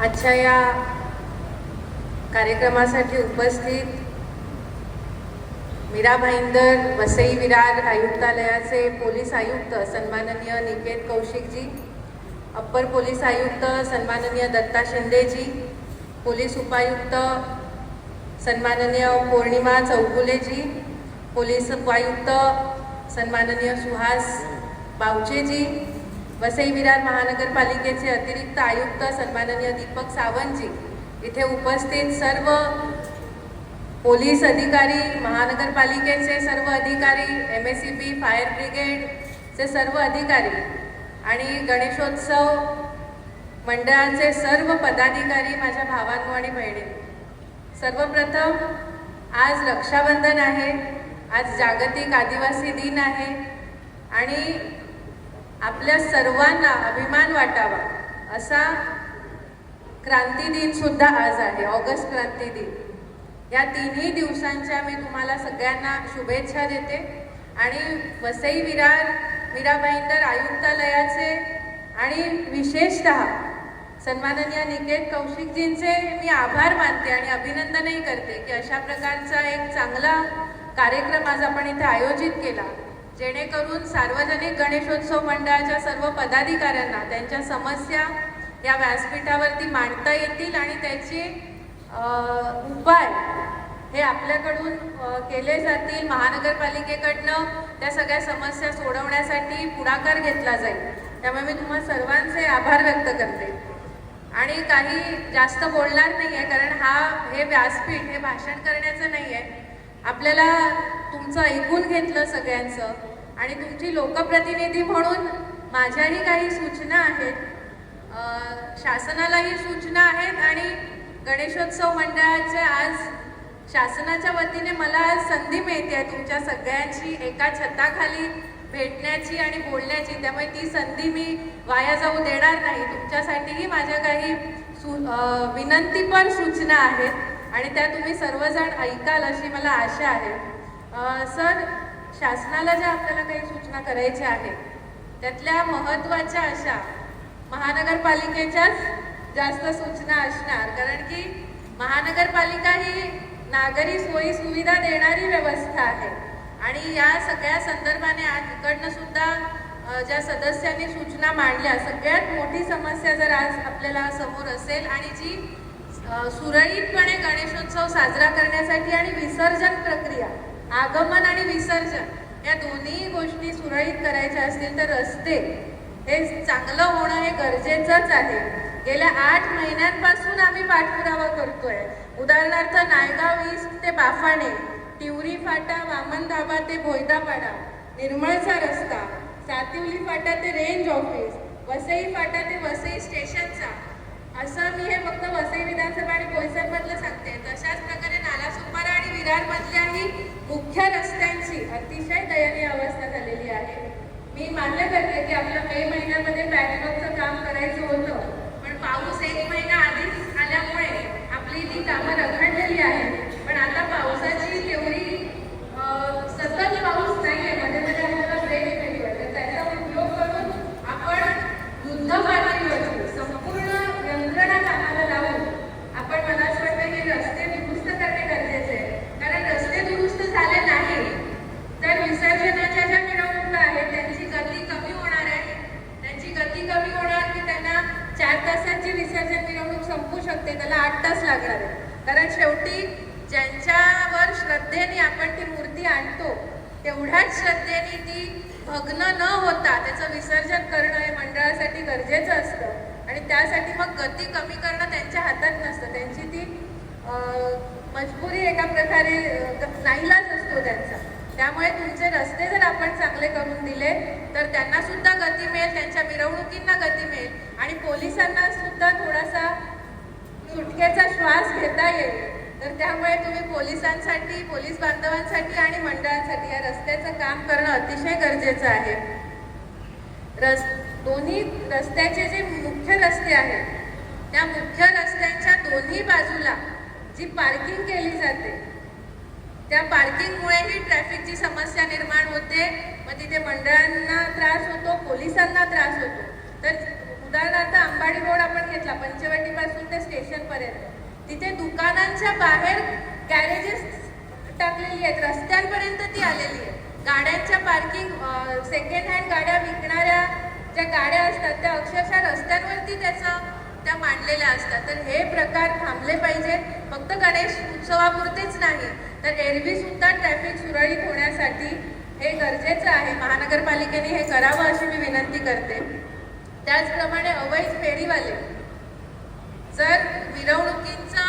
आजच्या या कार्यक्रमासाठी उपस्थित मीरा भाईंदर वसई विरार आयुक्तालयाचे पोलीस आयुक्त सन्माननीय निकेत कौशिकजी अप्पर पोलीस आयुक्त सन्माननीय दत्ता शिंदेजी पोलीस उपायुक्त सन्माननीय पौर्णिमा चौगुलेजी पोलीस उपायुक्त सन्माननीय सुहास बावचेजी वसई विरार महानगरपालिकेचे अतिरिक्त आयुक्त सन्माननीय दीपक सावंतजी. इथे उपस्थित सर्व पोलीस अधिकारी महानगरपालिकेचे सर्व अधिकारी M S C B fire ब्रिगेडचे सर्व अधिकारी आणि गणेशोत्सव मंडळाचे सर्व पदाधिकारी माझ्या भावांनो आणि बहिणी. सर्वप्रथम आज रक्षाबंधन आहे आज जागतिक आदिवासी दिन आहे आणि आपल्या सर्वांना अभिमान वाटावा असा क्रांती दिन सुद्धा आज आहे ऑगस्ट क्रांती दिन. या तिन्ही दिवसांच्या मी तुम्हाला सगळ्यांना शुभेच्छा देते. आणि वसई विरार मीरा भाईंदर आयुक्तालयाचे आणि विशेषतः सन्माननीय निकेत कौशिकजींचे मी आभार मानते आणि अभिनंदनही करते की अशा प्रकारचा एक चांगला कार्यक्रम आज आपण इथे आयोजित केला. जेणेकरून सार्वजनिक गणेशोत्सव मंडळाच्या सर्व पदाधिकाऱ्यांना त्यांच्या समस्या या व्यासपीठावरती मांडता येतील आणि त्याची उपाय हे आपल्याकडून केले जातील. महानगरपालिकेकडनं त्या सगळ्या समस्या सोडवण्यासाठी पुढाकार घेतला जाईल. त्यामुळे मी तुम्हा सर्वांचे आभार व्यक्त करते. आणि काही जास्त बोलणार नाही आहे कारण हा हे व्यासपीठ हे भाषण करण्याचं नाही आहे आपल्याला तुमचं ऐकून घेतलं सगळ्यांचं आणि तुमची लोकप्रतिनिधी म्हणून माझ्याही काही सूचना आहेत. शासनालाही सूचना आहेत आणि गणेशोत्सव मंडळाचे आज शासनाच्या वतीने मला संधी मिळते आहे तुमच्या सगळ्यांची एका छताखाली भेटण्याची आणि बोलण्याची. त्यामुळे ती संधी मी वाया जाऊ देणार नाही. तुमच्यासाठीही माझ्या काही सु विनंती विनंतीपर सूचना आहेत. आणि त्या तुम्ही सर्वजण ऐकाल अशी मला आशा आहे. सर शासनाला ज्या आपल्याला काही सूचना करायच्या आहेत त्यातल्या महत्त्वाच्या अशा महानगरपालिकेच्याच जास्त सूचना असणार. कारण की महानगरपालिका ही नागरी सोयी सुविधा देणारी व्यवस्था आहे. आणि या सगळ्या संदर्भाने आज इकडनं सुद्धा ज्या सदस्यांनी सूचना मांडल्या सगळ्यात मोठी समस्या जर आज आपल्याला समोर असेल आणि जी सुरळीतपणे गणेशोत्सव साजरा करण्यासाठी आणि विसर्जन प्रक्रिया आगमन आणि विसर्जन या दोन्ही गोष्टी सुरळीत करायच्या असतील तर रस्ते हे चांगलं होणं हे गरजेचंच आहे. गेल्या आठ महिन्यांपासून आम्ही पाठपुरावा करतोय. उदाहरणार्थ नायगाव ईस्ट ते बाफाणे तिवरी फाटा वामन धाबा ते भोयदापाडा निर्मळचा रस्ता सातिवली फाटा ते रेंज ऑफिस वसई फाटा ते वसई स्टेशनचा असं मी हे फक्त वसई विधानसभा आणि बोईसरमधलं सांगते. तशाच प्रकारे नालासोपारा आणि विरारमधल्याही मुख्य रस्त्यांची अतिशय दयनीय अवस्था झालेली आहे. मी मान्य करते की आपलं मे महिन्यामध्ये पॅचवर्कचं काम करायचं होतं पण पाऊस एक महिना आधीच आल्यामुळे आपली ती कामं रखडलेली आहेत. पण आता पावसाची तेवढी सतत पाऊस नाही आहे मध्ये मध्ये आपल्याला ब्रेक मिळतोय तर त्याचा उपयोग करून आपण युद्ध पातळीवरती संपूर्ण यंत्रणा कामाला लावून आपण मला असं वाटतं की रस्ते दुरुस्त करणे गरजेचे आहे कारण रस्ते दुरुस्त झाले नाही तर विसर्जनाच्या ज्या मिरवणुका आहेत त्यांची गती कमी होणार आहे त्यांची गती कमी होणार की त्यांना चार तासांची विसर्जन मिरवणूक संपू शकते त्याला आठ तास लागणार आहे कारण शेवटी ज्यांच्यावर श्रद्धेने आपण ती मूर्ती आणतो तेवढ्याच श्रद्धेने ती भग्न न होता त्याचं विसर्जन करणं हे मंडळासाठी गरजेचं असतं. आणि त्यासाठी मग गती कमी करणं त्यांच्या हातात नसतं. त्यांची ती मजबुरी एका प्रकारे नाहीलाच असतो त्यांचा. त्यामुळे तुमचे रस्ते जर आपण चांगले करून दिले तर त्यांना सुद्धा गती मिळेल त्यांच्या मिरवणुकींना गती मिळेल. आणि पोलिसांना सुद्धा थोडासा सुटकेचा श्वास घेता येईल. तर त्यामुळे तुम्ही पोलिसांसाठी पोलीस बांधवांसाठी आणि मंडळांसाठी या रस्त्याचं काम करणं अतिशय गरजेचं आहे. रस्ते दोन्ही रस्त्याचे जे मुख्य रस्ते आहेत त्या मुख्य रस्त्यांच्या दोन्ही बाजूला जी पार्किंग केली जाते त्या पार्किंगमुळेही ट्रॅफिकची समस्या निर्माण होते. मग तिथे मंडळांना त्रास होतो पोलिसांना त्रास होतो. तर उदाहरणार्थ अंबाडी रोड आपण घेतला पंचवटीपासून ते स्टेशनपर्यंत तिथे दुकानांच्या बाहेर गॅरेजेस टाकलेली आहेत रस्त्यांपर्यंत ती आलेली आहे गाड्यांच्या पार्किंग सेकंड हँड गाड्या विकणाऱ्या ज्या गाड्या असतात त्या अक्षरशः रस्त्यांवरती त्याचा त्या मांडलेल्या असतात. तर हे प्रकार थांबले पाहिजेत. फक्त गणेश उत्सवापुरतेच नाही तर एरवी सुद्धा ट्रॅफिक सुरळीत होण्यासाठी हे गरजेचं आहे. महानगरपालिकेने हे करावं अशी मी विनंती करते. त्याचप्रमाणे अवैध फेरीवाले जर मिरवणुकींचं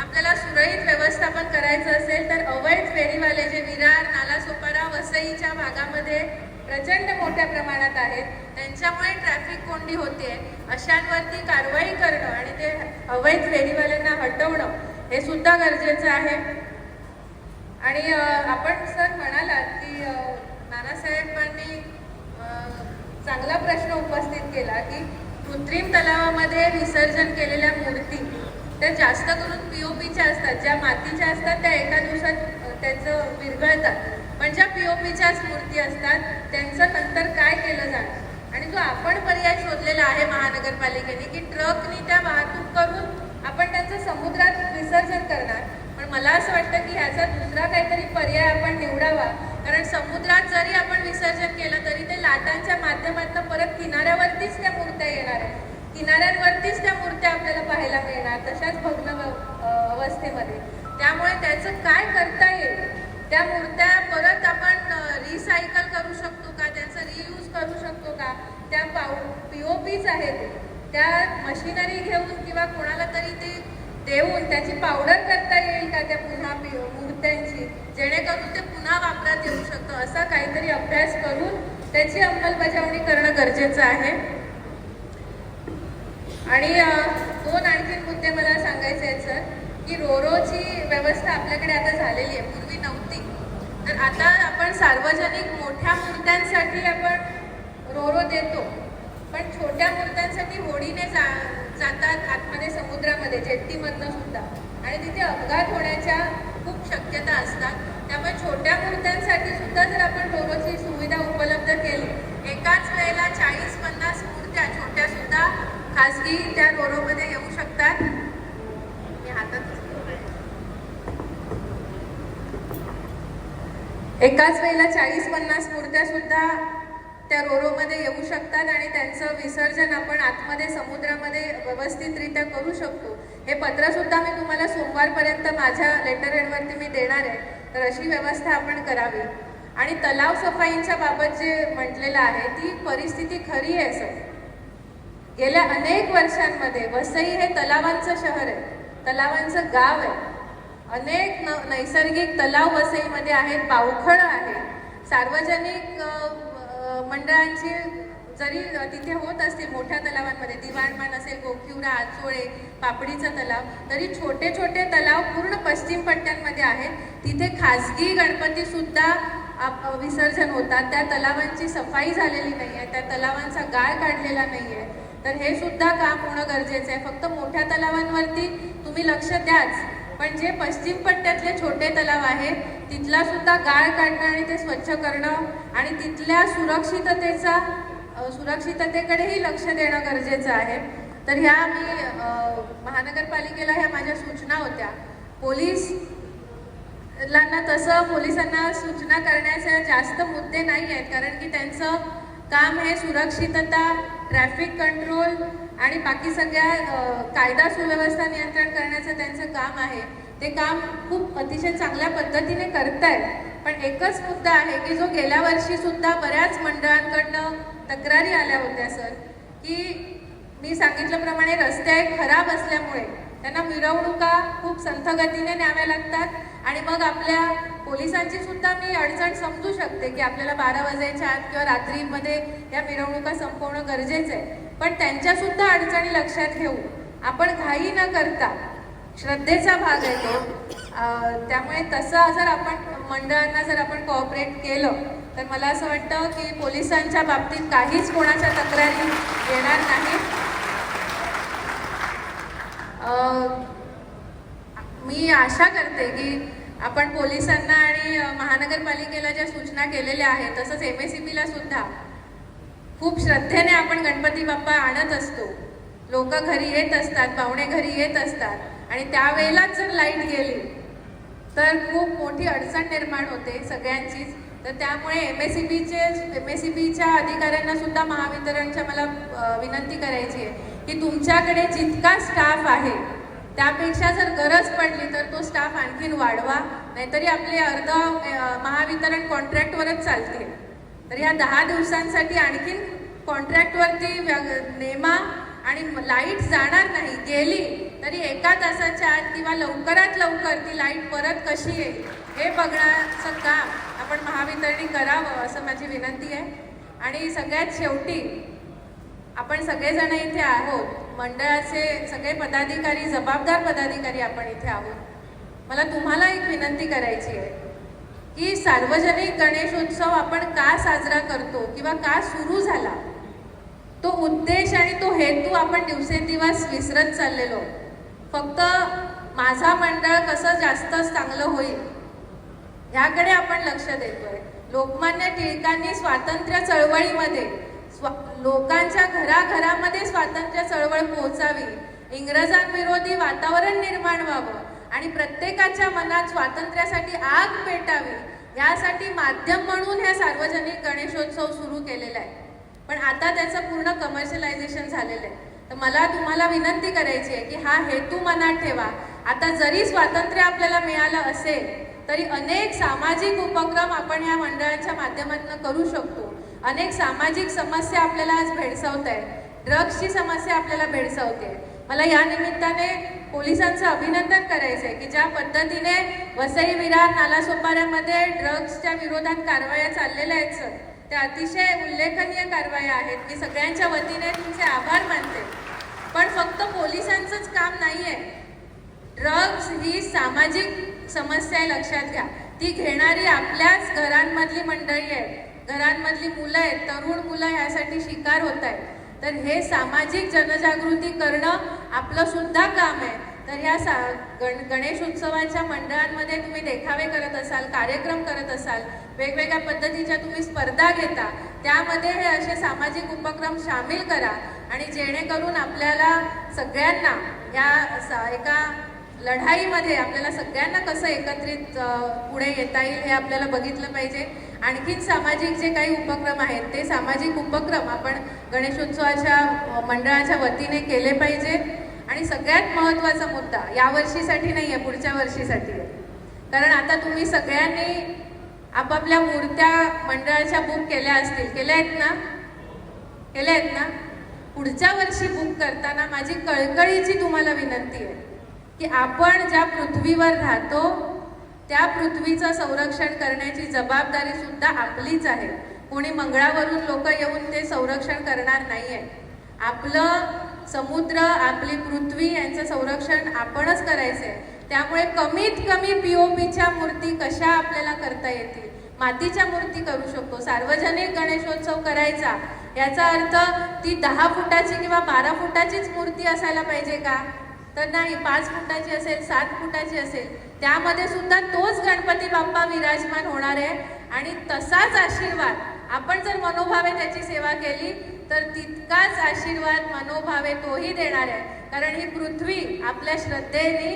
आपल्याला सुरळीत व्यवस्थापन करायचं असेल तर अवैध फेरीवाले जे विरार नालासोपारा वसईच्या भागामध्ये प्रचंड मोठ्या प्रमाणात आहेत. त्यांच्यामुळे ट्रॅफिक कोंडी होते. अशांवरती कारवाई करणं आणि ते अवैध फेरीवाल्यांना हटवणं हे सुद्धा गरजेचं आहे. आणि आपण सर म्हणालात की नानासाहेबांनी चांगला प्रश्न उपस्थित केला की कृत्रिम तलावामध्ये विसर्जन केलेल्या मूर्ती त्या जास्त करून पीओपीच्या असतात. ज्या मातीच्या असतात त्या एका दिवसात त्याचं विरघळतात. पण ज्या पीओपीच्याच मूर्ती असतात त्यांचं नंतर काय केलं जाणार आणि जो आपण पर्याय शोधलेला आहे महानगरपालिकेने की ट्रकनी त्या वाहतूक करून आपण त्यांचं समुद्रात विसर्जन करणार. पण मला असं वाटतं की ह्याचा दुसरा काहीतरी पर्याय आपण निवडावा. कारण समुद्रात जरी आपण विसर्जन केलं तरी ते लाटांच्या माध्यमातून परत किनाऱ्यावरतीच त्या मूर्त्या येणार आहेत. किनाऱ्यांवरतीच त्या मूर्त्या आपल्याला पाहायला मिळणार तशाच भग्न अवस्थेमध्ये. त्यामुळे त्याचं काय करता येईल? त्या मूर्त्या परत आपण रिसायकल करू शकतो का? त्यांचं रियूज करू शकतो का? त्या पाऊ पी ओ पीच आहेत त्या मशिनरी घेऊन किंवा कोणाला तरी ते देऊन त्याची पावडर करता येईल का त्या पुन्हा पी- मूर्त्यांची? जेणेकरून ते पुन्हा वापरात येऊ शकतं. असा काहीतरी अभ्यास करून त्याची अंमलबजावणी करणं गरजेचं आहे. आणि दोन आणखीन मुद्दे मला सांगायचे आहेत सर की रोरोची व्यवस्था आपल्याकडे आता झालेली आहे. पूर्वी नव्हती. तर आता आपण सार्वजनिक मोठ्या मूर्त्यांसाठी आपण रोरो देतो. पण छोट्या मूर्त्यांसाठी होडीने जा जातात आतमध्ये समुद्रामध्ये जेट्टीमधनं सुद्धा. आणि तिथे अपघात होण्याच्या खूप शक्यता असतात. त्यामुळे छोट्या मूर्त्यांसाठी सुद्धा जर आपण रोरोची सुविधा उपलब्ध केली एकाच वेळेला चाळीस पन्नास मूर्त्या छोट्या सुद्धा खाजगी त्या रोरोमध्ये येऊ शकतात. एकाच वेळेला चाळीस पन्नास मूर्त्या सुद्धा त्या रोरोमध्ये येऊ शकतात आणि त्यांचं विसर्जन आपण आतमध्ये समुद्रामध्ये व्यवस्थितरित्या करू शकतो. हे पत्रसुद्धा मी तुम्हाला सोमवारपर्यंत माझ्या लेटर हेडवरती मी देणार आहे. तर अशी व्यवस्था आपण करावी. आणि तलाव सफाईच्या बाबत जे म्हटलेलं आहे ती परिस्थिती खरी आहे सर. गेल्या अनेक वर्षांमध्ये वसई हे तलावांचं शहर आहे. तलावांचं गाव आहे. अनेक न नैसर्गिक तलाव वसईमध्ये आहेत पावखळं आहे सार्वजनिक मंडळांची जरी तिथे होत असतील मोठ्या तलावांमध्ये दिवाणमान असेल गोखिवरा आचोळे पापडीचा तलाव तरी छोटे छोटे तलाव पूर्ण पश्चिम पट्ट्यांमध्ये आहेत. तिथे खाजगी गणपतीसुद्धा आप- विसर्जन होतात. त्या तलावांची सफाई झालेली नाही आहे त्या तलावांचा गाळ काढलेला नाही आहे तर हे सुद्धा काम होणं गरजेचं आहे. फक्त मोठ्या तलावांवरती तुम्ही लक्ष द्याच. पण जे पश्चिम पट्ट्यातले छोटे तलाव आहेत तिथला सुद्धा गाळ काढणं आणि ते स्वच्छ करणं आणि तिथल्या सुरक्षिततेचा सुरक्षिततेकडेही लक्ष देणं गरजेचं आहे. तर ह्या मी महानगरपालिकेला ह्या माझ्या सूचना होत्या. पोलीस लांना तसं पोलिसांना सूचना करण्याचे जास्त मुद्दे नाही आहेत कारण की त्यांचं काम हे सुरक्षितता ट्रॅफिक कंट्रोल आणि बाकी सगळ्या कायदा सुव्यवस्था नियंत्रण करण्याचं त्यांचं काम आहे. ते काम खूप अतिशय चांगल्या पद्धतीने करतायत. पण एकच मुद्दा आहे की जो गेल्या वर्षी सुद्धा बऱ्याच मंडळांकडनं तक्रारी आल्या होत्या सर की मी सांगितल्याप्रमाणे रस्ते खराब असल्यामुळे त्यांना मिरवणुका खूप संथगतीने न्याव्या लागतात आणि मग आपल्या पोलिसांची सुद्धा मी अडचण समजू शकते की आपल्याला बारा वाजायच्या आत किंवा रात्रीमध्ये या मिरवणुका संपवणं गरजेचं आहे. पण त्यांच्यासुद्धा अडचणी लक्षात घेऊ आपण घाई न करता श्रद्धेचा भाग आहे तो. त्यामुळे तसं जर आपण मंडळांना जर आपण कोऑपरेट केलं तर मला असं वाटतं की पोलिसांच्या बाबतीत काहीच कोणाच्या तक्रारी येणार नाही मी आशा करते की आपण पोलिसांना आणि महानगरपालिकेला ज्या सूचना केलेल्या आहेत तसंच एम एस सी बीला सुद्धा खूप श्रद्धेने आपण गणपती बाप्पा आणत असतो. लोक घरी येत असतात पाहुणे घरी येत असतात आणि त्यावेळेलाच जर लाइट गेली तर खूप मोठी अडचण निर्माण होते सगळ्यांचीच तर त्यामुळे एम एस सी बीचे एम एस सी बीच्या अधिकाऱ्यांना सुद्धा महावितरणच्या मला विनंती करायची आहे की तुमच्याकडे जितका स्टाफ आहे त्यापेक्षा जर गरज पडली तर तो स्टाफ आणखीन वाढवा नाहीतरी आपले अर्ध महावितरण कॉन्ट्रॅक्टवरच चालते तर या दहा दिवसांसाठी आणखीन कॉन्ट्रॅक्टवरती नेमा आणि लाइट जाणार नाही गेली तरी एका तासाच्या आत किंवा लवकरात लवकर ती लाइट परत कशी येईल हे बघण्याचं काम आपण महावितरणी करावं असं माझी विनंती आहे. आणि सगळ्यात शेवटी आपण सगळेजण इथे आहोत. मंडळाचे सगळे पदाधिकारी जबाबदार पदाधिकारी आपण इथे आहोत. मला तुम्हाला एक विनंती करायची आहे की सार्वजनिक गणेशोत्सव आपण का साजरा करतो किंवा का सुरू झाला? तो उद्देश आणि तो हेतू आपण दिवसेंदिवस विसरत चाललेलो. फक्त माझा मंडळ कसं जास्तच चांगलं होईल ह्याकडे आपण लक्ष देतोय. लोकमान्य टिळकांनी स्वातंत्र्य चळवळीमध्ये स्वा लोकांच्या घराघरामध्ये स्वातंत्र्य चळवळ पोहोचावी. इंग्रजांविरोधी वातावरण निर्माण व्हावं आणि प्रत्येकाच्या मनात स्वातंत्र्यासाठी आग पेटावी. यासाठी माध्यम म्हणून हे सार्वजनिक गणेशोत्सव सुरू केलेला आहे. पण आता त्याचं पूर्ण कमर्शियलायझेशन झालेलं आहे. तर मला तुम्हाला विनंती करायची आहे की हा हेतू मनात ठेवा. आता जरी स्वातंत्र्य आपल्याला मिळालं असेल तरी अनेक सामाजिक उपक्रम आपण या मंडळाच्या माध्यमातून करू शकतो. अनेक सामाजिक समस्या आपल्याला आज भेडसावत आहेत. ड्रग्सची समस्या आपल्याला भेडसावते. मला या निमित्ताने पोलिसांचं अभिनंदन करायचं आहे की ज्या पद्धतीने वसई विरार नालासोपाऱ्यामध्ये ड्रग्सच्या विरोधात कारवाया चाललेल्या आहेत सर त्या अतिशय उल्लेखनीय कारवाया आहेत मी सगळ्यांच्या वतीने तुमचे आभार मानते. पण फक्त पोलिसांचंच काम नाही आहे ड्रग्स ही सामाजिक समस्या आहे लक्षात घ्या. ती घेणारी आपल्याच घरांमधली मंडळी आहे घरांमधली मुलं आहेत तरुण मुलं ह्यासाठी शिकार होत आहेत. तर हे सामाजिक जनजागृती करणं आपलं सुद्धा काम आहे. तर ह्या सा गण गणेश उत्सवाच्या मंडळांमध्ये तुम्ही देखावे करत असाल कार्यक्रम करत असाल वेगवेगळ्या पद्धतीच्या तुम्ही स्पर्धा घेता त्यामध्ये हे असे सामाजिक उपक्रम सामील करा आणि जेणेकरून आपल्याला सगळ्यांना या एका लढाईमध्ये आपल्याला सगळ्यांना कसं एकत्रित पुढे येता येईल हे आपल्याला बघितलं पाहिजे. आणखीन सामाजिक जे काही उपक्रम आहेत ते सामाजिक उपक्रम आपण गणेशोत्सवाच्या मंडळाच्या वतीने केले पाहिजे. आणि सगळ्यात महत्त्वाचा मुद्दा यावर्षीसाठी नाही आहे पुढच्या वर्षीसाठी. आहे कारण आता तुम्ही सगळ्यांनी आपापल्या मूर्त्या मंडळाच्या बुक केल्या असतील. केल्या आहेत ना? केल्या आहेत ना? पुढच्या वर्षी बुक करताना माझी कळकळीची तुम्हाला विनंती आहे. की आपण ज्या पृथ्वीवर राहतो त्या पृथ्वीचं संरक्षण करण्याची जबाबदारी सुद्धा आपलीच आहे. कोणी मंगळावरून लोक येऊन ते संरक्षण करणार नाही आहे आपलं समुद्र आपली पृथ्वी यांचं संरक्षण आपणच करायचं आहे त्यामुळे कमीत कमी पी ओ पीच्या मूर्ती कशा आपल्याला करता येतील? मातीच्या मूर्ती करू शकतो. सार्वजनिक गणेशोत्सव करायचा याचा अर्थ ती दहा फुटाची किंवा बारा फुटाचीच मूर्ती असायला पाहिजे का? तर नाही पाच फुटाची असेल सात फुटाची असेल त्यामध्ये सुद्धा तोच गणपती बाप्पा विराजमान होणार आहे. आणि तसाच आशीर्वाद आपण जर मनोभावे त्याची सेवा केली तर तितकाच आशीर्वाद मनोभावे तोही देणार आहे. कारण ही पृथ्वी आपल्या श्रद्धेने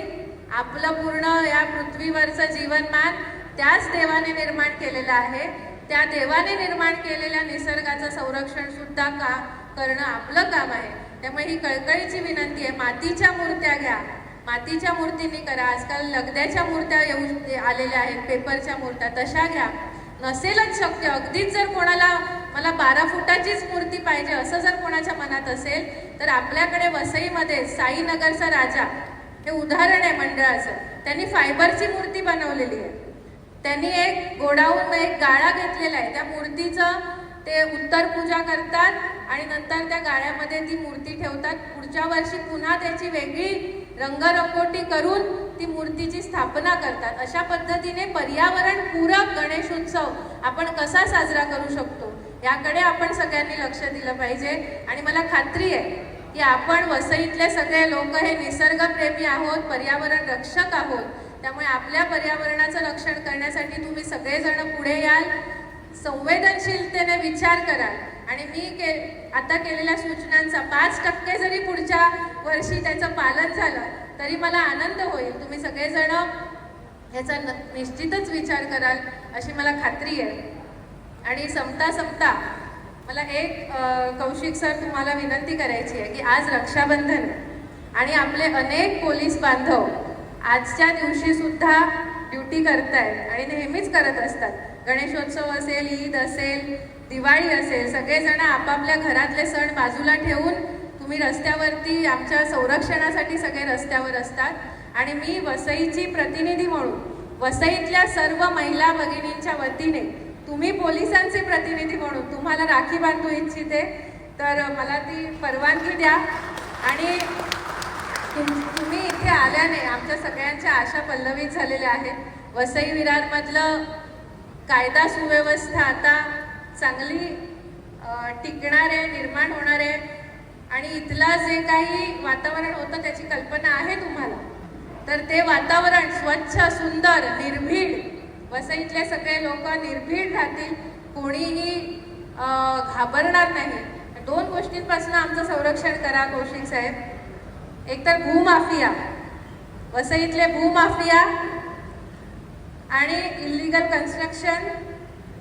आपलं पूर्ण या पृथ्वीवरचं जीवनमान त्याच देवाने निर्माण केलेलं आहे. त्या देवाने निर्माण केलेल्या निसर्गाचं संरक्षण सुद्धा का करणं आपलं काम आहे. त्यामुळे ही कळकळीची विनंती आहे. मातीच्या मूर्त्या घ्या. मातीच्या मूर्तींनी करा. आजकाल लगद्याच्या मूर्त्या येऊ आलेल्या आहेत. पेपरच्या मूर्त्या तशा घ्या. नसेलच शक्य. अगदीच जर कोणाला मला बारा फुटाचीच मूर्ती पाहिजे असं जर कोणाच्या मनात असेल तर आपल्याकडे वसईमध्ये साईनगरचा राजा हे उदाहरण आहे मंडळाचं. त्यांनी फायबरची मूर्ती बनवलेली आहे. त्यांनी एक गोडाऊन एक गाळा घेतलेला आहे. त्या मूर्तीचं ते उत्तर पूजा करतात आणि नंतर त्या गाळ्यामध्ये ती मूर्ती ठेवतात. पुढच्या वर्षी पुन्हा त्याची वेगळी रंगरंगोटी करून ती मूर्तीची स्थापना करतात. अशा पद्धतीने पर्यावरण पूरक आपण कसा साजरा करू शकतो याकडे आपण सगळ्यांनी लक्ष दिलं पाहिजे. आणि मला खात्री आहे की आपण वसईतले सगळे लोक हे निसर्गप्रेमी आहोत पर्यावरण रक्षक आहोत. त्यामुळे आपल्या पर्यावरणाचं रक्षण करण्यासाठी तुम्ही सगळेजण पुढे याल. संवेदनशीलतेने विचार कराल. आणि मी के आता केलेल्या सूचनांचा पाच टक्के जरी पुढच्या वर्षी त्याचं पालन झालं तरी मला आनंद होईल. तुम्ही सगळेजण याचा न निश्चितच विचार कराल अशी मला खात्री आहे. आणि संपता संपता मला एक कौशिक सर तुम्हाला विनंती करायची आहे की आज रक्षाबंधन आणि आपले अनेक पोलीस बांधव आजच्या दिवशीसुद्धा ड्युटी करत आहेत आणि नेहमीच करत असतात. गणेशोत्सव असेल ईद असेल दिवाळी असेल सगळेजण आपापल्या घरातले सण बाजूला ठेवून तुम्ही रस्त्यावरती आमच्या संरक्षणासाठी सगळे रस्त्यावर असतात. आणि मी वसईची प्रतिनिधी म्हणून वसईतल्या सर्व महिला भगिनींच्या वतीने तुम्ही पोलिसांचे प्रतिनिधी म्हणून तुम्हाला राखी बांधू इच्छिते तर मला ती परवानगी द्या. आणि तुम तुम्ही इथे आल्याने आमच्या सगळ्यांच्या आशा पल्लवित झालेल्या आहेत. वसई विरारमधलं कायदा सुव्यवस्था आता चांगली टिकणार आहे निर्माण होणार आहे. आणि इथला जे काही वातावरण होतं त्याची कल्पना आहे तुम्हाला? तर ते वातावरण स्वच्छ सुंदर निर्भीड वसईतले सगळे लोक निर्भीड राहतील. कोणीही घाबरणार नाही. दोन गोष्टींपासून आमचं संरक्षण करा कौशिक साहेब. एकतर भूमाफिया. वसईतले भूमाफिया आणि इलिगल कन्स्ट्रक्शन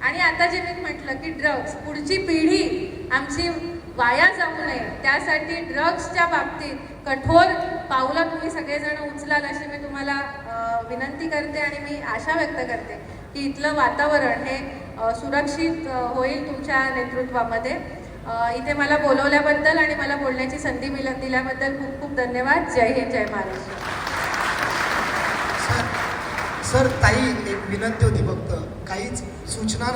आणि आता जे मी म्हटलं की ड्रग्ज पुढची पिढी आमची वाया जाऊ नये. त्यासाठी ड्रग्सच्या बाबतीत कठोर पावलं तुम्ही सगळेजण उचलाल अशी मी तुम्हाला विनंती करते आणि मी आशा व्यक्त करते की इथलं वातावरण हे सुरक्षित होईल तुमच्या नेतृत्वामध्ये. इथे मला बोलवल्याबद्दल आणि मला बोलण्याची संधी मिळ दिल्याबद्दल खूप खूप धन्यवाद. जय हिंद जय महाराष्ट्र. सर ताई एक विनंती होती फक्त. काहीच सूचना